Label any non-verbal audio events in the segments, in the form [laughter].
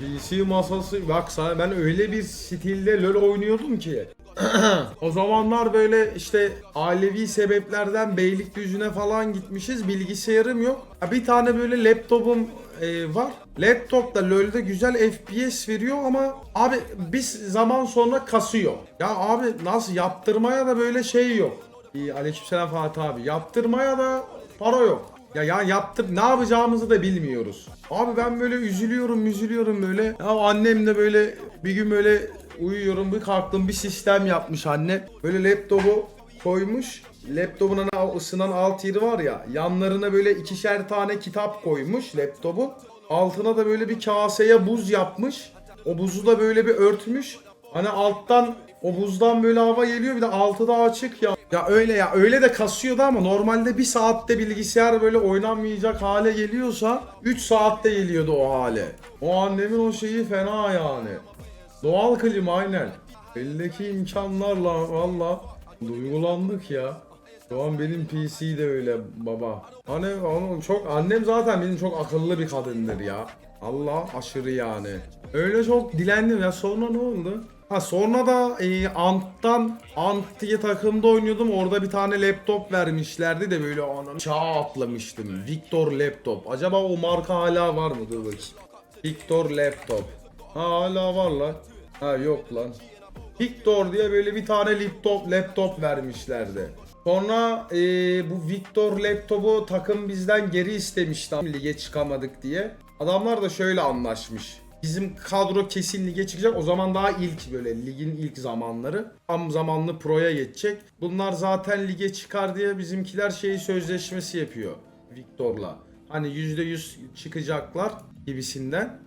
PC masası bak sana ben öyle bir stilde LoL oynuyordum ki. [clears throat] o zamanlar böyle işte ailevi sebeplerden Beylikdüzü'ne falan gitmişiz. Bilgisayarım yok. Bir tane böyle laptopum e, var. Laptopta LoL'de güzel FPS veriyor ama abi bir zaman sonra kasıyor. Ya abi nasıl yaptırmaya da böyle şey yok. Aleykümselam Fatih abi. Yaptırmaya da para yok. Ya ya yaptır ne yapacağımızı da bilmiyoruz. Abi ben böyle üzülüyorum üzülüyorum böyle. Ya annem de böyle bir gün böyle uyuyorum bir kalktım bir sistem yapmış anne. Böyle laptopu koymuş. Laptopun ısınan alt yeri var ya yanlarına böyle ikişer tane kitap koymuş laptopu. Altına da böyle bir kaseye buz yapmış. O buzu da böyle bir örtmüş. Hani alttan o buzdan böyle hava geliyor bir de altı da açık ya. Ya öyle ya öyle de kasıyordu ama normalde bir saatte bilgisayar böyle oynanmayacak hale geliyorsa 3 saatte geliyordu o hale. O annemin o şeyi fena yani. Doğal klima aynen. Eldeki imkanlarla valla duygulandık ya. Şu an benim PC de öyle baba. Hani onun çok annem zaten benim çok akıllı bir kadındır ya. Allah aşırı yani. Öyle çok dilendim ya sonra ne oldu? Ha sonra da e, Ant'tan Ant diye takımda oynuyordum. Orada bir tane laptop vermişlerdi de böyle anam çağ atlamıştım. Victor laptop. Acaba o marka hala var mı? Dur bakayım. Victor laptop. Ha hala var lan. Ha yok lan. Victor diye böyle bir tane laptop laptop vermişlerdi. Sonra e, bu Victor laptopu takım bizden geri istemişti lige çıkamadık diye. Adamlar da şöyle anlaşmış. Bizim kadro kesin lige çıkacak. O zaman daha ilk böyle ligin ilk zamanları. Tam zamanlı proya geçecek. Bunlar zaten lige çıkar diye bizimkiler şey sözleşmesi yapıyor. Victor'la. Hani %100 çıkacaklar gibisinden.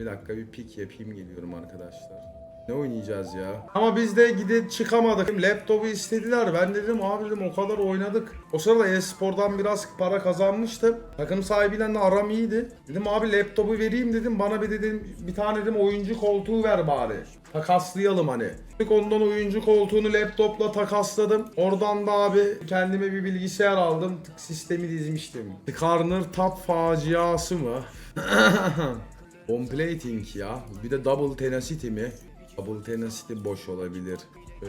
Bir dakika bir pik yapayım geliyorum arkadaşlar. Ne oynayacağız ya? Ama biz de gidip çıkamadık. Laptopu istediler. Ben dedim abi dedim o kadar oynadık. O sırada e-spordan biraz para kazanmıştım. Takım sahibiyle de aram iyiydi. Dedim abi laptopu vereyim dedim. Bana bir dedim bir tane dedim oyuncu koltuğu ver bari. Takaslayalım hani. Ondan oyuncu koltuğunu laptopla takasladım. Oradan da abi kendime bir bilgisayar aldım. Tık sistemi dizmiştim. Skarner Tap faciası mı? [clears throat] Complating ya. Bir de double tenacity mi? Double tenacity boş olabilir.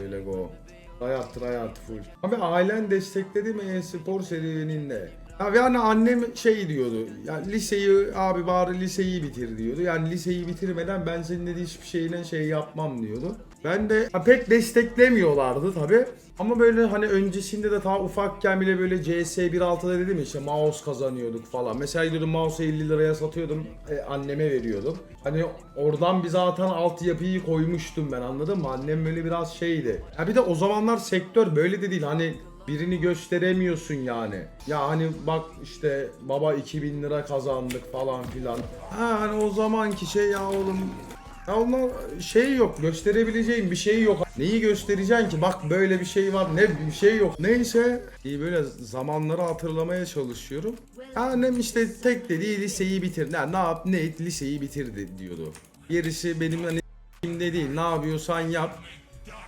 Öyle go. Hayat hayat full. Abi ailen destekledi mi e-spor serüveninde? Ya yani annem şey diyordu. Ya liseyi abi bari liseyi bitir diyordu. Yani liseyi bitirmeden ben senin dedi hiçbir şeyine şey yapmam diyordu. Ben de pek desteklemiyorlardı tabi. Ama böyle hani öncesinde de ta ufakken bile böyle CS 1.6'da dedim ya işte mouse kazanıyorduk falan. Mesela gidiyordum mouse'u 50 liraya satıyordum e, anneme veriyordum. Hani oradan bir zaten altyapıyı koymuştum ben anladın mı? Annem böyle biraz şeydi. Ha bir de o zamanlar sektör böyle de değil hani birini gösteremiyorsun yani. Ya hani bak işte baba 2000 lira kazandık falan filan. Ha hani o zamanki şey ya oğlum ya onlar şey yok gösterebileceğim bir şey yok. Neyi göstereceksin ki? Bak böyle bir şey var. Ne bir şey yok. Neyse. İyi böyle zamanları hatırlamaya çalışıyorum. Annem işte tek dediği liseyi bitir. Ne, ne yap ne et liseyi bitirdi diyordu. Gerisi benim hani de değil. Ne yapıyorsan yap.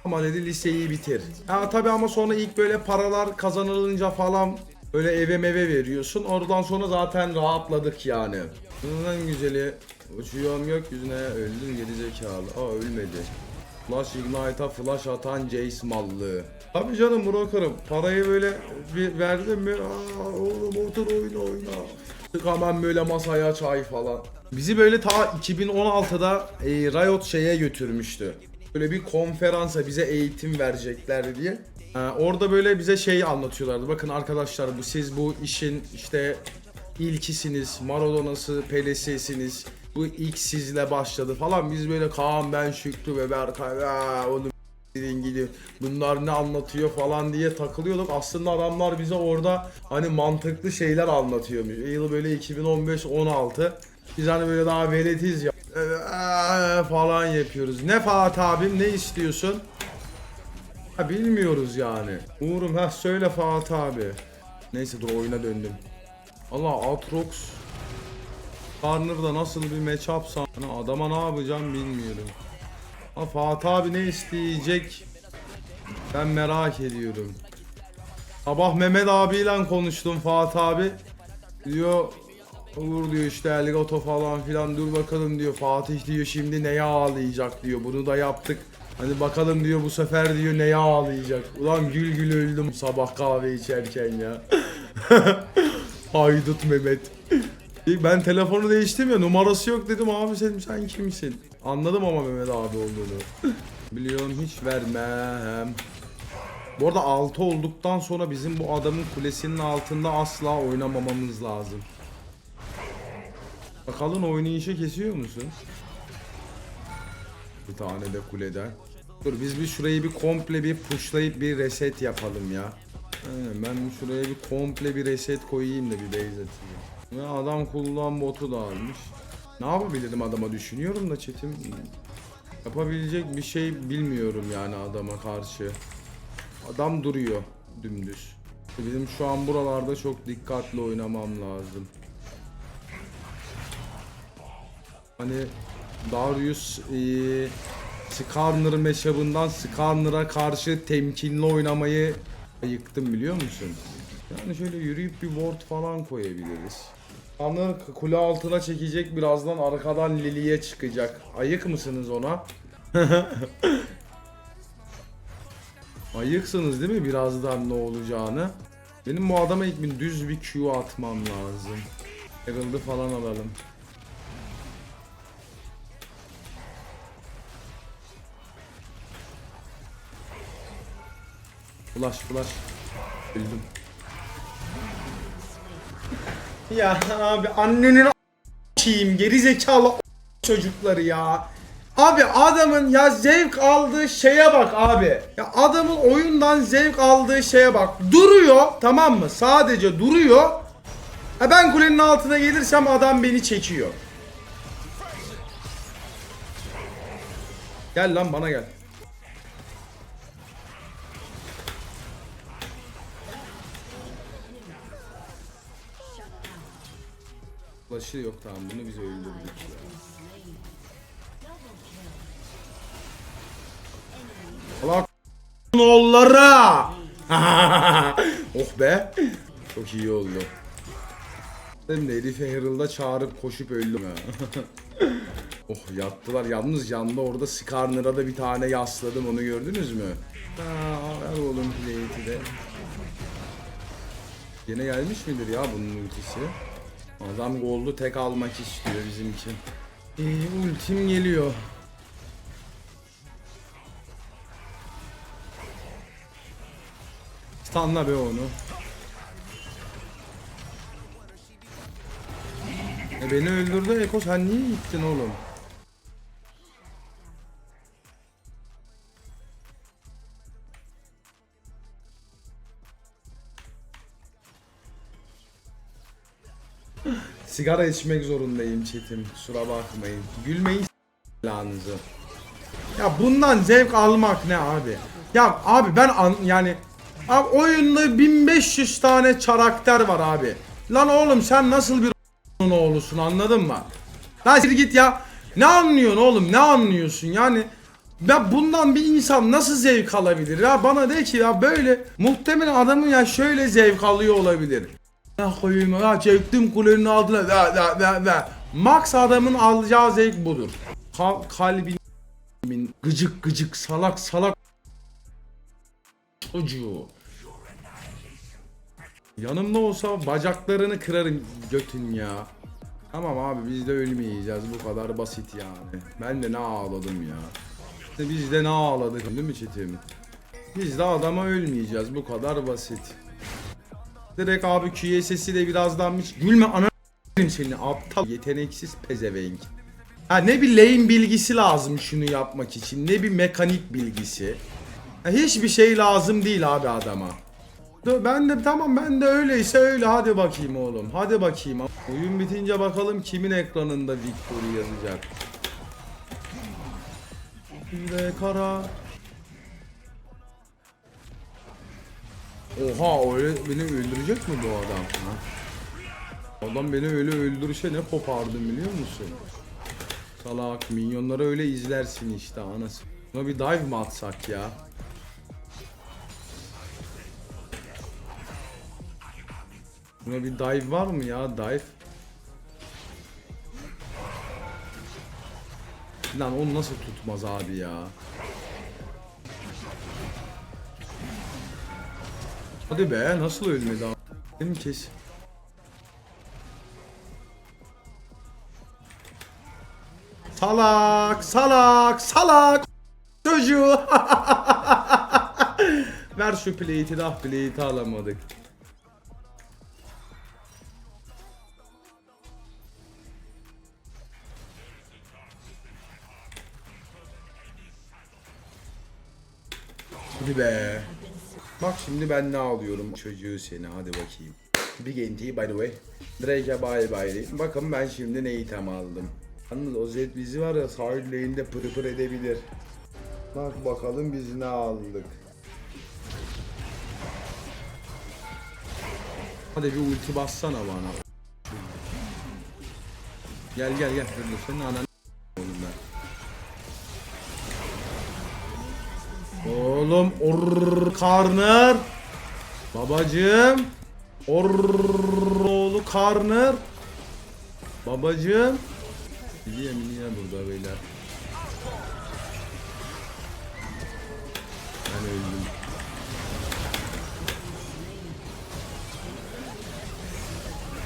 Ama dedi liseyi bitir. Ha tabi ama sonra ilk böyle paralar kazanılınca falan böyle eve meve veriyorsun. Oradan sonra zaten rahatladık yani. Bunun en güzeli uçuyorum gökyüzüne öldün gerizekalı. Aa ölmedi. Flash Ignite'a flash atan Jace mallığı. Tabi canım Broker'ım parayı böyle bir verdim mi aa oğlum otur oyna oyna. Hemen böyle masaya çay falan. Bizi böyle ta 2016'da e, Riot şeye götürmüştü. Böyle bir konferansa bize eğitim vereceklerdi diye. Ee, orada böyle bize şey anlatıyorlardı. Bakın arkadaşlar bu siz bu işin işte ilkisiniz. Maradona'sı, Pelese'siniz. Bu ilk sizle başladı falan. Biz böyle Kaan, ben, Şükrü ve Berkay. Aa, onu gidin. Bunlar ne anlatıyor falan diye takılıyorduk. Aslında adamlar bize orada hani mantıklı şeyler anlatıyormuş. Yıl böyle 2015-16. Biz hani böyle daha veletiz ya. Falan yapıyoruz. Ne Fatih abim ne istiyorsun? Ha bilmiyoruz yani. Uğurum ha söyle Fatih abi. Neyse dur oyuna döndüm. Allah Atrox Corner'da nasıl bir matchupsa hani adama ne yapacağım bilmiyorum. Ha Fatih abi ne isteyecek? Ben merak ediyorum. Sabah Mehmet abiyle konuştum Fatih abi. Diyor Olur diyor işte Elgato falan filan dur bakalım diyor Fatih diyor şimdi neye ağlayacak diyor bunu da yaptık. Hani bakalım diyor bu sefer diyor neye ağlayacak. Ulan gül gül öldüm sabah kahve içerken ya. [laughs] Haydut Mehmet. Ben telefonu değiştim ya numarası yok dedim abi sen, sen kimsin? Anladım ama Mehmet abi olduğunu. Biliyorum hiç vermem. Bu arada 6 olduktan sonra bizim bu adamın kulesinin altında asla oynamamamız lazım. Bakalım oynayışa kesiyor musun? Bir tane de kuleden. Dur biz bir şurayı bir komple bir pushlayıp bir reset yapalım ya. Ben şuraya bir komple bir reset koyayım da bir base atayım. Ve adam kullan botu da almış. Ne yapabilirim adama düşünüyorum da çetim. Yapabilecek bir şey bilmiyorum yani adama karşı. Adam duruyor dümdüz. Bizim şu an buralarda çok dikkatli oynamam lazım. Hani Darius eee Skarner meşabından Skarner'a karşı temkinli oynamayı yıktım biliyor musun? Yani şöyle yürüyüp bir ward falan koyabiliriz. Skarner kule altına çekecek birazdan arkadan Lily'e çıkacak. Ayık mısınız ona? [laughs] Ayıksınız değil mi birazdan ne olacağını? Benim bu adama ilk bir düz bir Q atmam lazım. Herald'ı falan alalım. Flash flash. Öldüm. Ya abi annenin a**ayım geri zekalı çocukları ya. Abi adamın ya zevk aldığı şeye bak abi. Ya adamın oyundan zevk aldığı şeye bak. Duruyor tamam mı? Sadece duruyor. Ha ben kulenin altına gelirsem adam beni çekiyor. Gel lan bana gel. Flash'ı yok tamam bunu biz öldürdük ya. Allah [laughs] oğullara. [laughs] oh be. Çok iyi oldu. Ben de herifi Herald'a çağırıp koşup öldüm ha. [laughs] oh yattılar. Yalnız yanda orada Skarner'a da bir tane yasladım onu gördünüz mü? Aa, ver oğlum plate'i de. Yine gelmiş midir ya bunun ultisi? Adam goldu tek almak istiyor bizim için. İyi ultim geliyor. Stunla be onu. E beni öldürdü Eko sen niye gittin oğlum? Sigara içmek zorundayım çetim. Kusura bakmayın. Gülmeyin lanınızı. Ya bundan zevk almak ne abi? Ya abi ben an, yani abi oyunda 1500 tane karakter var abi. Lan oğlum sen nasıl bir oğlusun anladın mı? Lan siktir git ya. Ne anlıyorsun oğlum? Ne anlıyorsun? Yani ya bundan bir insan nasıl zevk alabilir? Ya bana de ki ya böyle muhtemelen adamın ya şöyle zevk alıyor olabilir. Ya koyayım ya çektim kulenin altına ve ve ve ve. Max adamın alacağı zevk budur. Kal kalbin gıcık gıcık salak salak çocuğu. Yanımda olsa bacaklarını kırarım götün ya. Tamam abi biz de ölmeyeceğiz bu kadar basit yani. Ben de ne ağladım ya. İşte biz de ne ağladık değil mi çetim? Biz de adama ölmeyeceğiz bu kadar basit. Direkt abi QSS'i de birazdanmış. Gülme ana seni aptal yeteneksiz pezevenk. Ha ne bir lane bilgisi lazım şunu yapmak için ne bir mekanik bilgisi. Ha, hiçbir şey lazım değil abi adama. Ben de tamam ben de öyleyse öyle hadi bakayım oğlum hadi bakayım. Oyun bitince bakalım kimin ekranında victory yazacak. De kara. Oha öyle beni öldürecek mi bu adam? Ha? Adam beni öyle öldürse ne kopardım biliyor musun? Salak minyonları öyle izlersin işte anası. Buna bir dive mi atsak ya? Buna bir dive var mı ya dive? Lan onu nasıl tutmaz abi ya? Hadi be nasıl ölmedi abi? Değil mi kes? Salak, salak, salak. Çocuğu. [laughs] Ver şu plate'i ah plate'i alamadık. Hadi be. Bak şimdi ben ne alıyorum çocuğu seni hadi bakayım. Big NT by the way. Drake'e bye bye. Bakın ben şimdi ne item aldım. Yalnız o Zed bizi var ya sahil lane'de pır pır edebilir. Bak bakalım biz ne aldık. Hadi bir ulti bassana bana. Gel gel gel. Senin anan Oğlum or karnır. Babacım. Or oğlu karnır. Babacım. Biliyor biliyor burada beyler. Ben öldüm.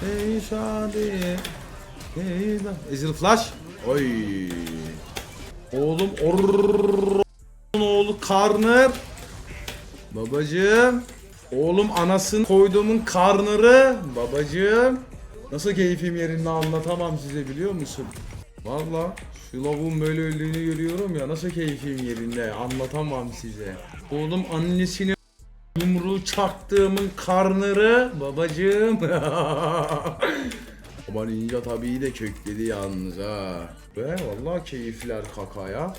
Hey Şadi. Hey da. Ezil flash. Oy. Oğlum or oğlu karnır. Babacım. Oğlum anasını koyduğumun karnırı. Babacım. Nasıl keyfim yerinde anlatamam size biliyor musun? Valla şu lavuğun böyle öldüğünü görüyorum ya nasıl keyfim yerinde anlatamam size. Oğlum annesini yumruğu çaktığımın karnırı babacığım. [laughs] Baba ninja tabii de kökledi yalnız ha. Ve vallahi keyifler kakaya.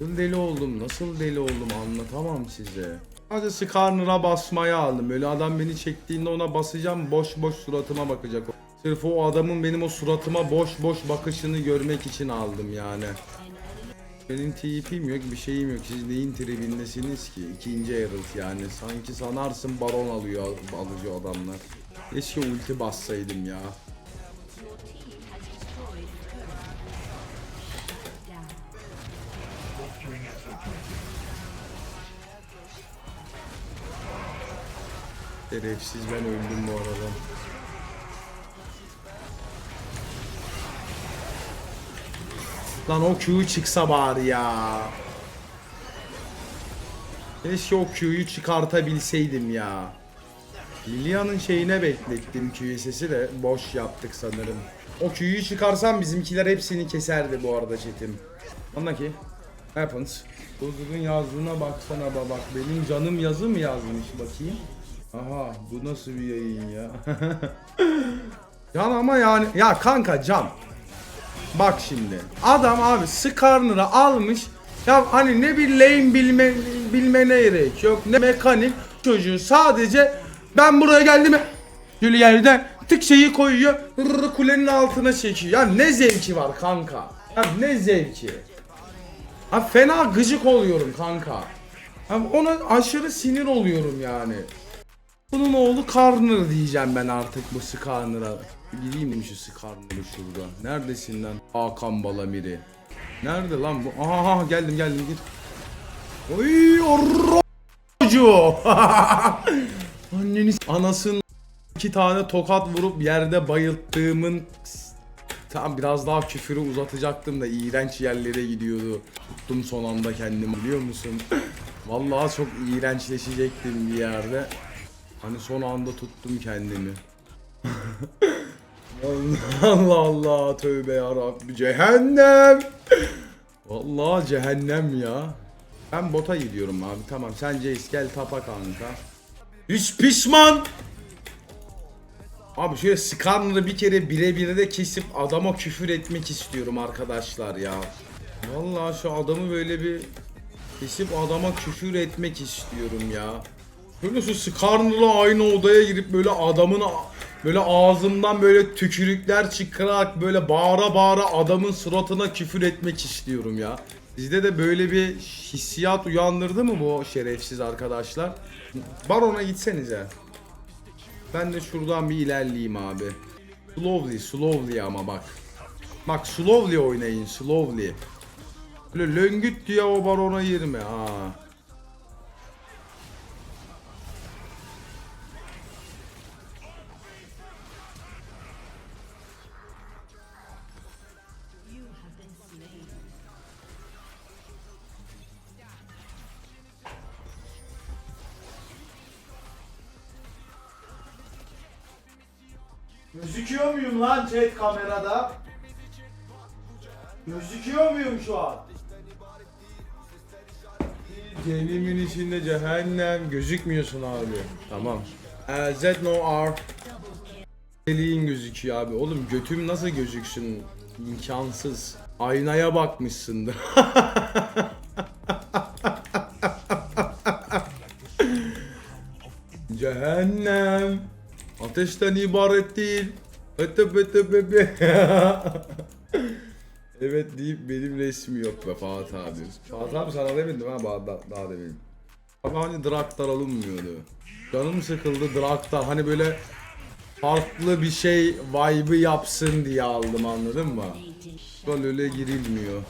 Nasıl deli oldum, nasıl deli oldum anlatamam size. Sadece Skarner'a basmaya aldım. Böyle adam beni çektiğinde ona basacağım boş boş suratıma bakacak. Sırf o adamın benim o suratıma boş boş bakışını görmek için aldım yani. Benim TP'm yok bir şeyim yok. Siz neyin tribindesiniz ki? İkinci Herald yani. Sanki sanarsın baron alıyor alıcı adamlar. Keşke ulti bassaydım ya. Şerefsiz ben öldüm bu arada. Lan o Q çıksa bari ya. Keşke o Q'yu çıkartabilseydim ya. Lilia'nın şeyine beklettim Q sesi de boş yaptık sanırım. O Q'yu çıkarsam bizimkiler hepsini keserdi bu arada chatim. Anla ki. Happens. Bozulun yazdığına baksana bak. Benim canım yazı mı yazmış bakayım. Aha bu nasıl bir yayın ya. [laughs] Can ama yani ya kanka can. Bak şimdi. Adam abi Skarner'ı almış. Ya hani ne bir lane bilme, bilmene gerek yok. Ne mekanik çocuğu sadece ben buraya geldim. Gül yerden tık şeyi koyuyor rrr, kulenin altına çekiyor. Ya ne zevki var kanka? Ya ne zevki? Ha fena gıcık oluyorum kanka. Ha, ona aşırı sinir oluyorum yani bunun oğlu Karner diyeceğim ben artık bu Skarner'a. Gideyim mi şu Skarner'ı şurada? Neredesin lan? Hakan Balamir'i. Nerede lan bu? Aha, geldim geldim git. Oy orrocu. Anneniz anasının iki tane tokat vurup yerde bayılttığımın Tamam biraz daha küfürü uzatacaktım da iğrenç yerlere gidiyordu. Tuttum son anda kendimi biliyor musun? Vallahi çok iğrençleşecektim bir yerde. Hani son anda tuttum kendimi. [laughs] Allah Allah tövbe yarabbi cehennem. Vallahi cehennem ya. Ben bota gidiyorum abi tamam sen Jace gel tapa kanka. Hiç pişman. Abi şöyle Skarner'ı bir kere birebir de kesip adama küfür etmek istiyorum arkadaşlar ya. Vallahi şu adamı böyle bir kesip adama küfür etmek istiyorum ya. Şu Skarner'la aynı odaya girip böyle adamın böyle ağzımdan böyle tükürükler çıkarak böyle bağıra bağıra adamın suratına küfür etmek istiyorum ya. Sizde de böyle bir hissiyat uyandırdı mı bu şerefsiz arkadaşlar? Baron'a gitsenize. Ben de şuradan bir ilerleyeyim abi. Slowly, slowly ama bak. Bak slowly oynayın, slowly. Böyle löngüt diye o barona girme ha. Gözüküyor muyum lan chat kamerada? Gözüküyor muyum şu an? Cehennemin içinde cehennem gözükmüyorsun abi. Tamam. Ee, Z no R. Deliğin gözüküyor abi. Oğlum götüm nasıl gözüksün? İmkansız. Aynaya bakmışsındır. [laughs] Cehennem. Ateşten ibaret değil. Öte bete bebe. [laughs] evet deyip benim resmi yok be Fatih abi. Fatih abi sana demedim ha daha, daha, demin. Abi hani Draktar alınmıyordu. Canım sıkıldı Draktar hani böyle farklı bir şey vibe'ı yapsın diye aldım anladın mı? Ulan LoL'e girilmiyor.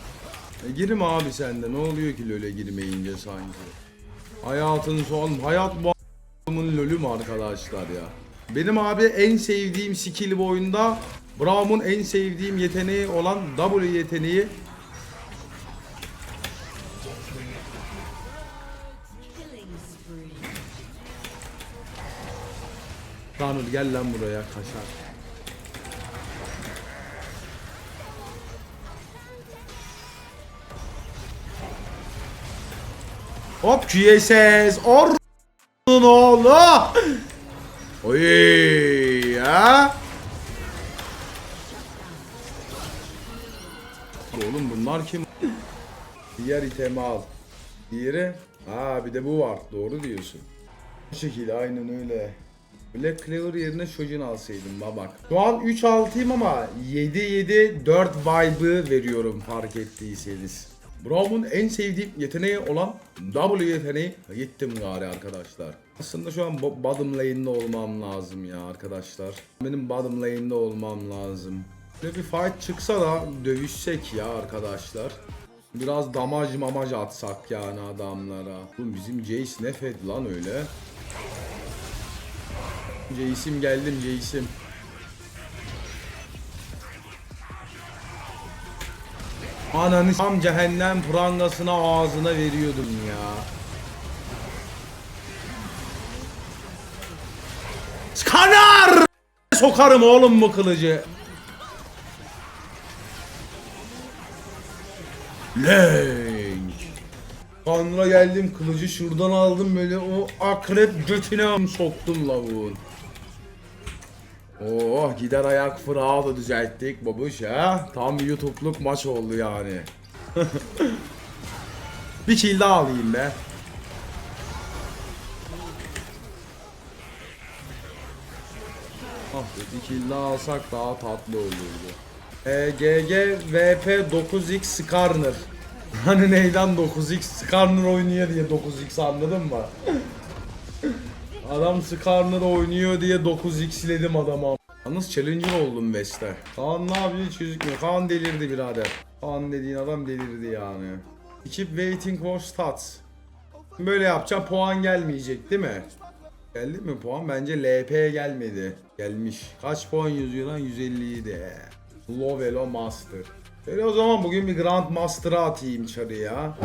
E girim abi sende ne oluyor ki LoL'e girmeyince sanki? Hayatın son hayat bu a**ımın LoL'ü mü arkadaşlar ya? Benim abi en sevdiğim skill bu oyunda Braum'un en sevdiğim yeteneği olan W yeteneği Tanrı gel lan buraya kaşar. Hop QSS Orun oğlu. Oy. Oğlum bunlar kim? Diğer itemi al. Diğeri? Ha bir de bu var. Doğru diyorsun. Bu şekilde aynen öyle. Black Clover yerine Shojin alsaydım babak. Şu an 3-6'yım ama 7-7-4 vibe'ı veriyorum fark ettiyseniz. Braum'un en sevdiğim yeteneği olan W yeteneği gittim gari arkadaşlar. Aslında şu an bo- bottom lane'de olmam lazım ya arkadaşlar. Benim bottom lane'de olmam lazım. Böyle bir fight çıksa da dövüşsek ya arkadaşlar. Biraz damaj mamaj atsak yani adamlara. Oğlum bizim Jace ne fed lan öyle. Jace'im geldim Jace'im. Ananı tam cehennem prangasına ağzına veriyordum ya. Skanar! Sokarım oğlum bu kılıcı. Lenk. Kanra geldim kılıcı şuradan aldım böyle o akrep götüne soktum lavuğun. Oh gider ayak fırağı da düzelttik babuş ha. Tam bir YouTube'luk maç oldu yani. [laughs] bir kill daha alayım be. Ah bir kill daha alsak daha tatlı olurdu. E, GG VP 9x Skarner. [laughs] Hani neyden 9x Skarner oynuyor diye 9x anladın mı? Adam Skarner oynuyor diye 9x'ledim adama. Yalnız challenger oldum West'te. Kaan ne yapıyor hiç gözükmüyor. Kaan delirdi birader. Kaan dediğin adam delirdi yani. Keep waiting for stats. Böyle yapacağım puan gelmeyecek değil mi? Geldi mi puan? Bence LP gelmedi. Gelmiş. Kaç puan yazıyor lan? 157. Low Elo Master. Şöyle o zaman bugün bir Grand Master'a atayım çarıya.